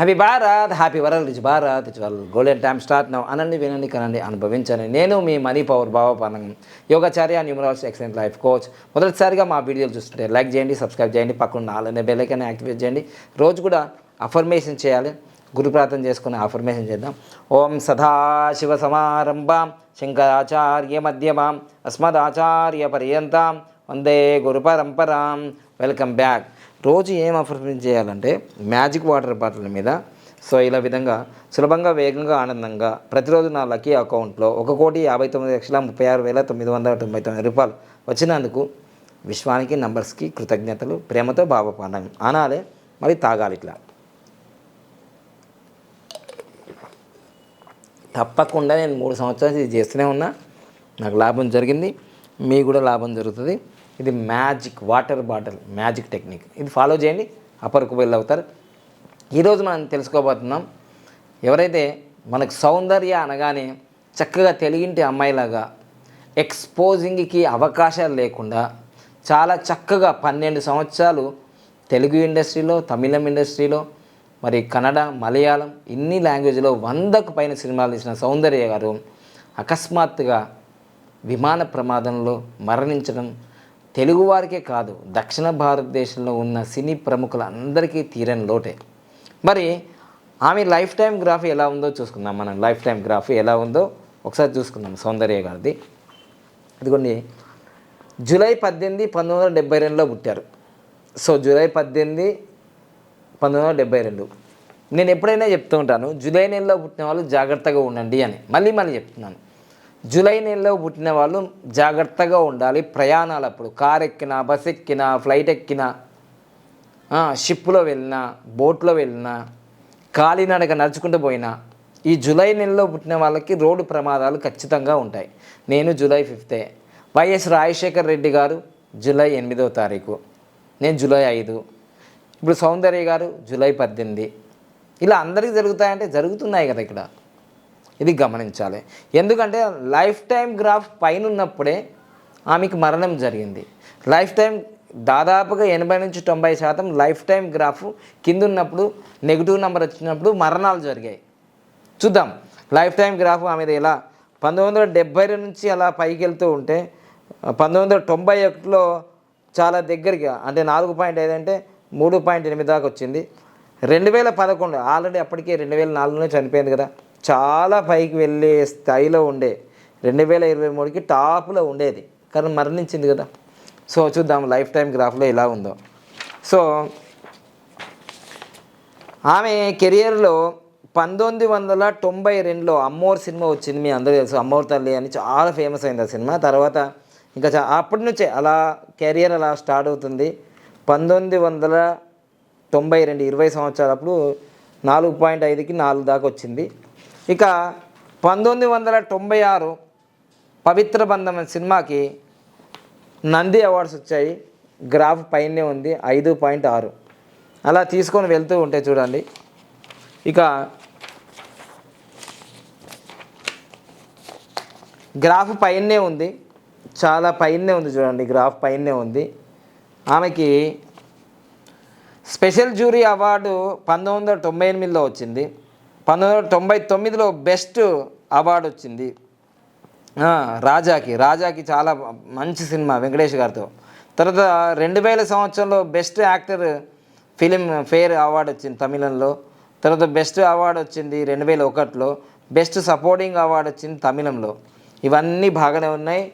Happy Bharat happy world rich Bharat rich world golden time start now అనండి వినండి కనండి అనుభవించండి. నేను మీ మనీ పవర్ భావపానం యోగాచార్య న్యూమరాల్స్ ఎక్సలెంట్ లైఫ్ కోచ్. మొదటిసారిగా మా వీడియోలు చూస్తుంటే లైక్ చేయండి సబ్స్క్రైబ్ చేయండి పక్కన అలానే బెల్లైకన్ యాక్టివేట్ చేయండి. రోజు కూడా అఫర్మేషన్ చేయాలి. గురు ప్రార్థన చేసుకుని అఫర్మేషన్ చేద్దాం. ఓం సదాశివ సమారంభాం. శంకరాచార్య మధ్యమాం. అస్మదాచార్య పర్యంతం. వందే గురు పరంపరాం. వెల్కమ్ బ్యాక్ రోజు ఏం అఫర్మేషన్ చేయాలంటే మ్యాజిక్ వాటర్ బాటిల్ మీద. సో ఇలా విధంగా సులభంగా వేగంగా ఆనందంగా ప్రతిరోజు నా లక్కీ అకౌంట్లో ఒక కోటి యాభై తొమ్మిది లక్షల ముప్పై ఆరు వేల తొమ్మిది వందల తొంభై తొమ్మిది రూపాయలు వచ్చినందుకు విశ్వానికి నంబర్స్కి కృతజ్ఞతలు ప్రేమతో బాబపాండం అనాలే మరి తాగాలి ఇట్లా. తప్పకుండా నేను మూడు సంవత్సరాలు ఇది చేస్తూనే ఉన్నా. నాకు లాభం జరిగింది. మీకు కూడా లాభం జరుగుతుంది. ఇది magic water bottle magic technique. ఇది ఫాలో చేయండి అప్పర్కు వెళ్ళి అవుతారు. ఈరోజు మనం తెలుసుకోబోతున్నాం ఎవరైతే మనకు సౌందర్య అనగానే చక్కగా తెలుగింటి అమ్మాయిలాగా ఎక్స్పోజింగ్కి అవకాశాలు లేకుండా చాలా చక్కగా పన్నెండు సంవత్సరాలు తెలుగు ఇండస్ట్రీలో తమిళం ఇండస్ట్రీలో మరి కన్నడ మలయాళం ఇన్ని లాంగ్వేజ్లో వందకు పైన సినిమాలు తీసిన సౌందర్య గారు అకస్మాత్తుగా విమాన ప్రమాదంలో మరణించడం తెలుగువారికే కాదు దక్షిణ భారతదేశంలో ఉన్న సినీ ప్రముఖులందరికీ తీరని లోటే. మరి ఆమె లైఫ్ టైం గ్రాఫ్ ఎలా ఉందో చూసుకుందాం. మనం లైఫ్ టైం గ్రాఫ్ ఎలా ఉందో ఒకసారి చూసుకుందాం సౌందర్య గారిది. ఇదిగోండి. జూలై పద్దెనిమిది పంతొమ్మిది వందల డెబ్బై రెండులో పుట్టారు. సో జూలై పద్దెనిమిది పంతొమ్మిది వందల డెబ్బై రెండు. నేను ఎప్పుడైనా చెప్తూ ఉంటాను జూలై నెలలో పుట్టిన వాళ్ళు జాగ్రత్తగా ఉండండి అని. మళ్ళీ మళ్ళీ చెప్తున్నాను. జూలై నెలలో పుట్టిన వాళ్ళు జాగ్రత్తగా ఉండాలి ప్రయాణాలప్పుడు. కార్ ఎక్కినా బస్ ఎక్కినా ఫ్లైట్ ఎక్కినా షిప్లో వెళ్ళినా బోట్లో వెళ్ళినా కాలినడక నడుచుకుంటూ పోయినా ఈ జూలై నెలలో పుట్టిన వాళ్ళకి రోడ్డు ప్రమాదాలు ఖచ్చితంగా ఉంటాయి. నేను July fifth. YS Rajasekhar Reddy garu July ఎనిమిదో తారీఖు. నేను జూలై ఐదు. ఇప్పుడు సౌందర్య గారు జూలై పద్దెనిమిది. ఇలా అందరికీ జరుగుతాయంటే జరుగుతున్నాయి కదా ఇక్కడ. ఇది గమనించాలి. ఎందుకంటే లైఫ్ టైం గ్రాఫ్ పైన ఉన్నప్పుడే ఆమెకు మరణం జరిగింది. లైఫ్ టైం దాదాపుగా ఎనభై నుంచి తొంభై శాతం లైఫ్ టైం గ్రాఫ్ కింద ఉన్నప్పుడు నెగిటివ్ నెంబర్ వచ్చినప్పుడు మరణాలు జరిగాయి. చూద్దాం. లైఫ్ టైం గ్రాఫ్ ఆమెది ఎలా? పంతొమ్మిది వందల డెబ్బై నుంచి అలా పైకి వెళ్తూ ఉంటే పంతొమ్మిది వందల తొంభై ఒకటిలో చాలా దగ్గరగా అంటే నాలుగు పాయింట్ ఐదంటే అంటే మూడు పాయింట్ ఎనిమిది దాకా వచ్చింది. రెండు వేల పదకొండు ఆల్రెడీ అప్పటికే రెండు వేల నాలుగులోనే చనిపోయింది కదా. చాలా పైకి వెళ్ళే స్థాయిలో ఉండే. రెండు వేల ఇరవై మూడుకి టాప్లో ఉండేది. కానీ మరణించింది కదా. సో చూద్దాం లైఫ్ టైం గ్రాఫ్లో ఎలా ఉందో. సో ఆమె కెరియర్లో పంతొమ్మిది వందల తొంభై రెండులో అమ్మోర్ సినిమా వచ్చింది మీ అందరూ తెలుసు. అమ్మోర్ తల్లి అని చాలా ఫేమస్ అయింది ఆ సినిమా. తర్వాత ఇంకా చా- అప్పటి నుంచే అలా కెరియర్ అలా స్టార్ట్ అవుతుంది. పంతొమ్మిది వందల తొంభై రెండు ఇరవై సంవత్సరాలప్పుడు నాలుగు పాయింట్ ఐదుకి నాలుగు దాకా వచ్చింది. ఇక పంతొమ్మిది వందల తొంభై ఆరు పవిత్ర బంధం అనే సినిమాకి నంది అవార్డ్స్ వచ్చాయి. గ్రాఫ్ పైనే ఉంది ఐదు పాయింట్ ఆరు. అలా తీసుకొని వెళ్తూ ఉంటే చూడండి. ఇక గ్రాఫ్ పైనే ఉంది చాలా పైనే ఉంది చూడండి గ్రాఫ్ పైనే ఉంది. ఆమెకి స్పెషల్ జ్యూరీ అవార్డు పంతొమ్మిది వందల తొంభై ఎనిమిదిలో వచ్చింది. పంతొమ్మిది వందల తొంభై తొమ్మిదిలో బెస్ట్ అవార్డు వచ్చింది. రాజాకి. రాజాకి చాలా మంచి సినిమా వెంకటేష్ గారితో. తర్వాత రెండు వేల సంవత్సరంలో best actor Filmfare award వచ్చింది తమిళంలో. తర్వాత బెస్ట్ అవార్డు వచ్చింది రెండు వేల ఒకటిలో. బెస్ట్ సపోర్టింగ్ అవార్డు వచ్చింది తమిళంలో. ఇవన్నీ బాగానే ఉన్నాయి.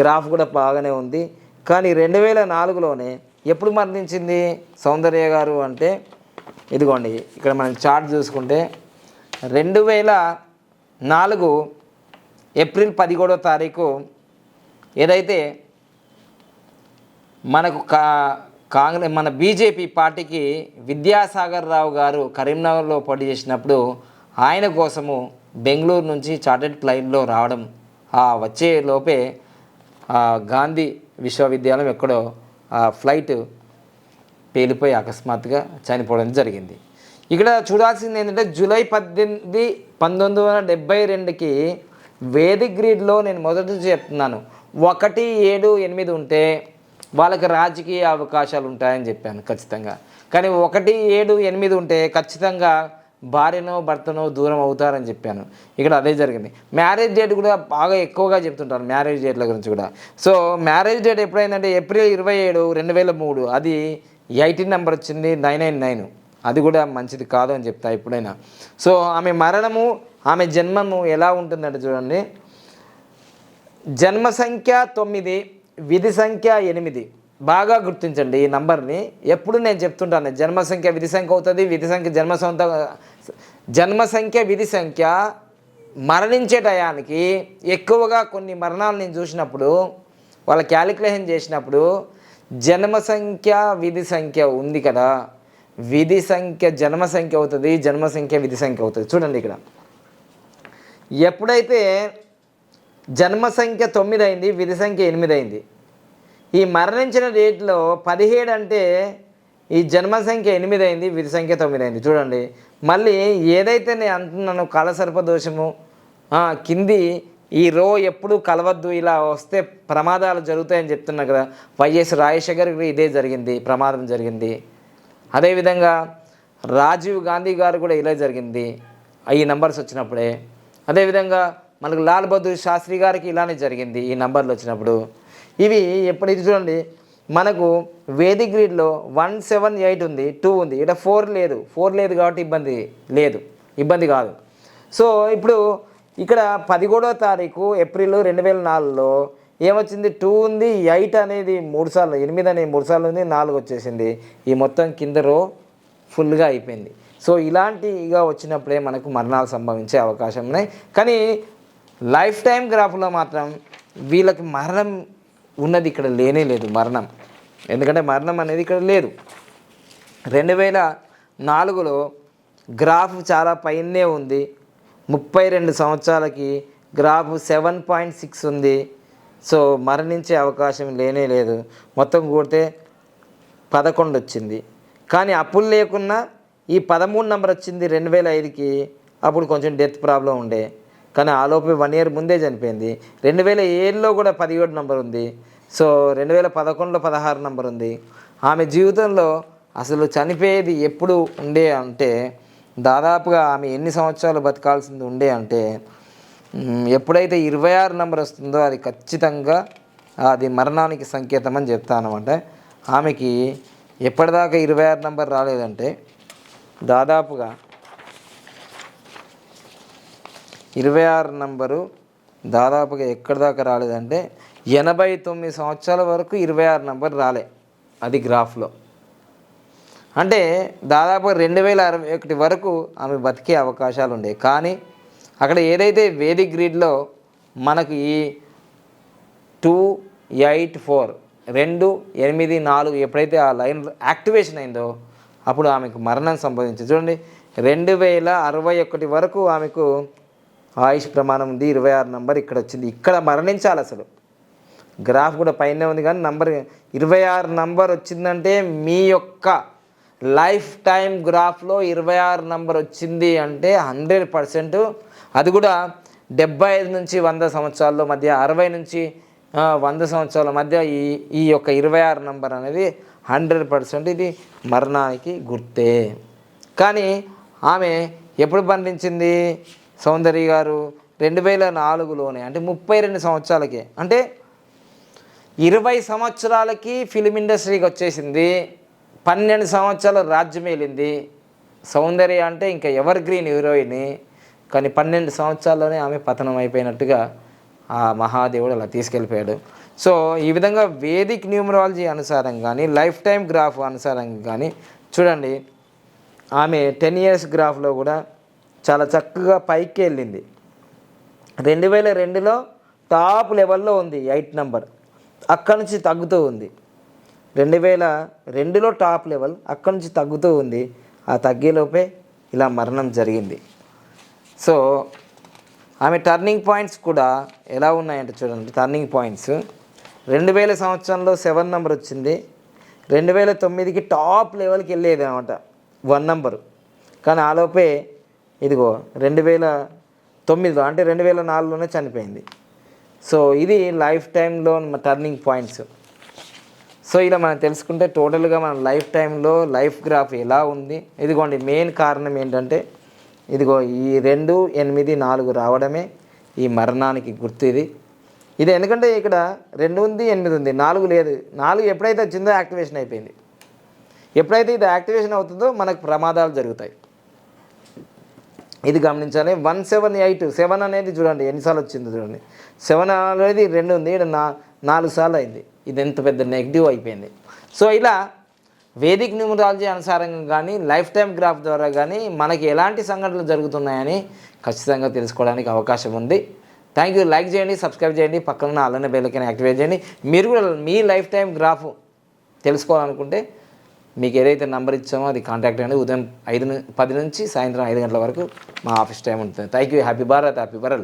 గ్రాఫ్ కూడా బాగానే ఉంది. కానీ రెండు వేల నాలుగులోనే ఎప్పుడు మరణించింది సౌందర్య గారు అంటే ఇదిగోండి ఇక్కడ మనం చార్ట్ చూసుకుంటే రెండు వేల నాలుగు ఏప్రిల్ పదిహేడో తారీఖు ఏదైతే మనకు కా కాంగ్రెస్ మన బీజేపీ పార్టీకి విద్యాసాగర్ రావు గారు కరీంనగర్లో పోటీ చేసినప్పుడు ఆయన కోసము బెంగళూరు నుంచి చార్టెడ్ ఫ్లైట్లో రావడం ఆ వచ్చే లోపే గాంధీ విశ్వవిద్యాలయం ఎక్కడో ఆ ఫ్లైట్ పేలిపోయి అకస్మాత్తుగా చనిపోవడం జరిగింది. ఇక్కడ చూడాల్సింది ఏంటంటే జూలై పద్దెనిమిది పంతొమ్మిది వందల డెబ్బై రెండుకి వేదిక్ గ్రీడ్లో నేను మొదటి చెప్తున్నాను. ఒకటి ఏడు ఎనిమిది ఉంటే వాళ్ళకి రాజకీయ అవకాశాలు ఉంటాయని చెప్పాను ఖచ్చితంగా. కానీ ఒకటి ఏడు ఎనిమిది ఉంటే ఖచ్చితంగా భార్యనో భర్తనో దూరం అవుతారని చెప్పాను. ఇక్కడ అదే జరిగింది. మ్యారేజ్ డేట్ కూడా బాగా ఎక్కువగా చెప్తుంటారు మ్యారేజ్ డేట్ల గురించి కూడా. సో మ్యారేజ్ డేట్ ఎప్పుడైందంటే ఏప్రిల్ ఇరవై ఏడు రెండు వేల మూడు. అది ఎయిటీన్ నెంబర్ వచ్చింది నైన్ నైన్ నైన్. అది కూడా మంచిది కాదు అని చెప్తా ఎప్పుడైనా. సో ఆమె మరణము ఆమె జన్మము ఎలా ఉంటుందంటే చూడండి. జన్మ సంఖ్య తొమ్మిది విధి సంఖ్య ఎనిమిది. బాగా గుర్తించండి ఈ నంబర్ని. ఎప్పుడు నేను చెప్తుంటాను జన్మ సంఖ్య విధి సంఖ్య అవుతుంది విధి సంఖ్య జన్మ సొంత జన్మ సంఖ్య విధి సంఖ్య మరణించే టయానికి ఎక్కువగా కొన్ని మరణాలు నేను చూసినప్పుడు వాళ్ళ క్యాలిక్యులేషన్ చేసినప్పుడు జన్మ సంఖ్య విధి సంఖ్య ఉంది కదా. విధి సంఖ్య జన్మ సంఖ్య అవుతుంది జన్మ సంఖ్య విధి సంఖ్య అవుతుంది. చూడండి ఇక్కడ. ఎప్పుడైతే జన్మ సంఖ్య తొమ్మిది అయింది విధి సంఖ్య ఎనిమిది అయింది ఈ మరణించిన డేట్లో పదిహేడు అంటే ఈ జన్మ సంఖ్య ఎనిమిది అయింది విధి సంఖ్య తొమ్మిది అయింది చూడండి. మళ్ళీ ఏదైతే నేను అంటున్నాను కాలసర్ప దోషము కింది ఈ రో ఎప్పుడు కలవద్దు ఇలా వస్తే ప్రమాదాలు జరుగుతాయని చెప్తున్నా కదా. వైఎస్ రాజశేఖర్ ఇదే జరిగింది ప్రమాదం జరిగింది. అదేవిధంగా రాజీవ్ గాంధీ గారు కూడా ఇలా జరిగింది. ఈ నంబర్స్ వచ్చినప్పుడే. అదేవిధంగా మనకు లాల్ బహదూర్ శాస్త్రి గారికి ఇలానే జరిగింది ఈ నంబర్లు వచ్చినప్పుడు. ఇవి ఎప్పుడు ఇది చూడండి. మనకు వేదిక్ గ్రీడ్లో వన్ సెవెన్ ఎయిట్ ఉంది టూ ఉంది. ఇక్కడ ఫోర్ లేదు. ఫోర్ లేదు కాబట్టి ఇబ్బంది లేదు. ఇబ్బంది కాదు. సో ఇప్పుడు ఇక్కడ పదిహేడో తారీఖు ఏప్రిల్ రెండు వేల నాలుగులో ఏమొచ్చింది? టూ ఉంది ఎయిట్ అనేది మూడు సార్లు ఎనిమిది అనేది మూడు సార్లు ఉంది నాలుగు వచ్చేసింది. ఈ మొత్తం కింద రో ఫుల్గా అయిపోయింది. సో ఇలాంటిగా వచ్చినప్పుడే మనకు మరణాలు సంభవించే అవకాశం ఉన్నాయి. కానీ లైఫ్ టైం గ్రాఫ్లో మాత్రం వీళ్ళకి మరణం ఉన్నది ఇక్కడ లేనే లేదు మరణం. ఎందుకంటే మరణం అనేది ఇక్కడ లేదు. రెండు వేల నాలుగులో గ్రాఫ్ చాలా పైనే ఉంది. ముప్పై రెండు సంవత్సరాలకి గ్రాఫ్ సెవెన్ పాయింట్ సిక్స్ ఉంది. సో మరణించే అవకాశం లేనే లేదు. మొత్తం కూడితే పదకొండు వచ్చింది. కానీ అప్పులు లేకున్నా ఈ పదమూడు నెంబర్ వచ్చింది రెండు వేల ఐదుకి అప్పుడు కొంచెం డెత్ ప్రాబ్లం ఉండే. కానీ ఆలోపు వన్ ఇయర్ ముందే చనిపోయింది. రెండు వేల ఏడులో కూడా పదిహేడు నెంబర్ ఉంది. సో రెండు వేల పదకొండులో పదహారు నెంబర్ ఉంది. ఆమె జీవితంలో అసలు చనిపోయేది ఎప్పుడు ఉండే అంటే దాదాపుగా ఆమె ఎన్ని సంవత్సరాలు బతకాల్సింది ఉండే అంటే ఎప్పుడైతే ఇరవై ఆరు నెంబర్ వస్తుందో అది ఖచ్చితంగా అది మరణానికి సంకేతం అని చెప్తాను అనమాట ఆమెకి ఎప్పటిదాకా ఇరవై ఆరు నెంబర్ రాలేదంటే దాదాపుగా ఇరవై ఆరు నంబరు దాదాపుగా ఎక్కడి దాకా రాలేదంటే ఎనభై తొమ్మిది సంవత్సరాల వరకు ఇరవై ఆరు నంబర్ రాలే అది గ్రాఫ్లో. అంటే దాదాపు రెండు వేల అరవై ఒకటి వరకు ఆమె బతికే అవకాశాలు ఉండే కానీ అక్కడ ఏదైతే వేదిక్ గ్రిడ్లో మనకు ఈ టూ ఎయిట్ ఫోర్ రెండు ఎనిమిది నాలుగు ఎప్పుడైతే ఆ లైన్ యాక్టివేషన్ అయిందో అప్పుడు ఆమెకు మరణం సంభవించింది. చూడండి రెండు వేల అరవై ఒకటి వరకు ఆమెకు ఆయుష్ ప్రమాణం ఉంది. ఇరవై ఆరు నంబర్ ఇక్కడ వచ్చింది. ఇక్కడ మరణించాలి అసలు. గ్రాఫ్ కూడా పైన ఉంది కానీ నంబర్ ఇరవై ఆరు నంబర్ వచ్చిందంటే మీ యొక్క లైఫ్ టైం గ్రాఫ్లో ఇరవై ఆరు నంబర్ వచ్చింది అంటే హండ్రెడ్ పర్సెంట్ అది కూడా డెబ్బై ఐదు నుంచి వంద సంవత్సరాల మధ్య అరవై నుంచి వంద సంవత్సరాల మధ్య ఈ ఈ యొక్క ఇరవై ఆరు నంబర్ అనేది హండ్రెడ్ పర్సెంట్ ఇది మరణానికి గుర్తే. కానీ ఆమె ఎప్పుడు బంధించింది సౌందర్య గారు? రెండు వేల నాలుగులోనే అంటే ముప్పై రెండు సంవత్సరాలకే. అంటే ఇరవై సంవత్సరాలకి ఫిలిం ఇండస్ట్రీకి వచ్చేసింది పన్నెండు సంవత్సరాలు రాజ్యం వెళ్ళింది సౌందర్య అంటే ఇంకా ఎవర్ గ్రీన్ హీరోయిన్ కానీ పన్నెండు సంవత్సరాల్లోనే ఆమె పతనం అయిపోయినట్టుగా ఆ మహాదేవుడు అలా తీసుకెళ్ళిపోయాడు. సో ఈ విధంగా వేదిక్ న్యూమరాలజీ అనుసారం కానీ లైఫ్ టైం గ్రాఫ్ అనుసారం కానీ చూడండి ఆమె టెన్ ఇయర్స్ గ్రాఫ్లో కూడా చాలా చక్కగా పైకి వెళ్ళింది. రెండు వేల రెండులో టాప్ లెవెల్లో ఉంది ఎయిట్ నెంబర్. అక్కడి నుంచి తగ్గుతూ ఉంది. రెండు వేల రెండులో టాప్ లెవెల్ అక్కడి నుంచి తగ్గుతూ ఉంది. ఆ తగ్గేలోపే ఇలా మరణం జరిగింది. సో ఆమె టర్నింగ్ పాయింట్స్ కూడా ఎలా ఉన్నాయంటే చూడండి టర్నింగ్ పాయింట్స్ రెండు వేల సంవత్సరంలో సెవెన్ నెంబర్ వచ్చింది. రెండు వేల తొమ్మిదికి టాప్ లెవెల్కి వెళ్ళేది అనమాట వన్ నెంబరు కానీ ఆలోపే ఇదిగో రెండు వేల తొమ్మిదిలో అంటే రెండు వేల నాలుగులోనే చనిపోయింది. సో ఇది లైఫ్ టైంలో టర్నింగ్ పాయింట్స్ సో ఇలా మనం తెలుసుకుంటే టోటల్గా మన లైఫ్ టైంలో లైఫ్ గ్రాఫ్ ఎలా ఉంది? ఇదిగోండి మెయిన్ కారణం ఏంటంటే ఇదిగో ఈ రెండు ఎనిమిది నాలుగు రావడమే ఈ మరణానికి గుర్తు ఇది. ఇది ఎందుకంటే ఇక్కడ రెండు ఉంది ఎనిమిది ఉంది నాలుగు లేదు. నాలుగు ఎప్పుడైతే వచ్చిందో యాక్టివేషన్ అయిపోయింది. ఎప్పుడైతే ఇది యాక్టివేషన్ అవుతుందో మనకు ప్రమాదాలు జరుగుతాయి. ఇది గమనించాలి. వన్ సెవెన్ ఎయిట్ సెవెన్ అనేది చూడండి ఎన్నిసార్లు వచ్చిందో చూడండి. సెవెన్ అనేది రెండు ఉంది ఇక్కడ నా నాలుగు సార్లు అయింది. ఇది ఎంత పెద్ద నెగిటివ్ అయిపోయింది. సో ఇలా వేదిక్ న్యూమరాలజీ అనుసారంగా కానీ లైఫ్ టైం గ్రాఫ్ ద్వారా కానీ మనకి ఎలాంటి సంఘటనలు జరుగుతున్నాయని ఖచ్చితంగా తెలుసుకోవడానికి అవకాశం ఉంది. థ్యాంక్ యూ లైక్ చేయండి సబ్స్క్రైబ్ చేయండి పక్కన ఉన్న అల్లనే బెల్లకైనా యాక్టివేట్ చేయండి. మీరు కూడా మీ లైఫ్ టైం గ్రాఫ్ తెలుసుకోవాలనుకుంటే మీకు ఏదైతే నంబర్ ఇచ్చామో అది కాంటాక్ట్ అయ్యండి ఉదయం ఐదు పది నుంచి సాయంత్రం ఐదు గంటల వరకు మా ఆఫీస్ టైం ఉంటుంది. Thank you happy Bharat happy బరల్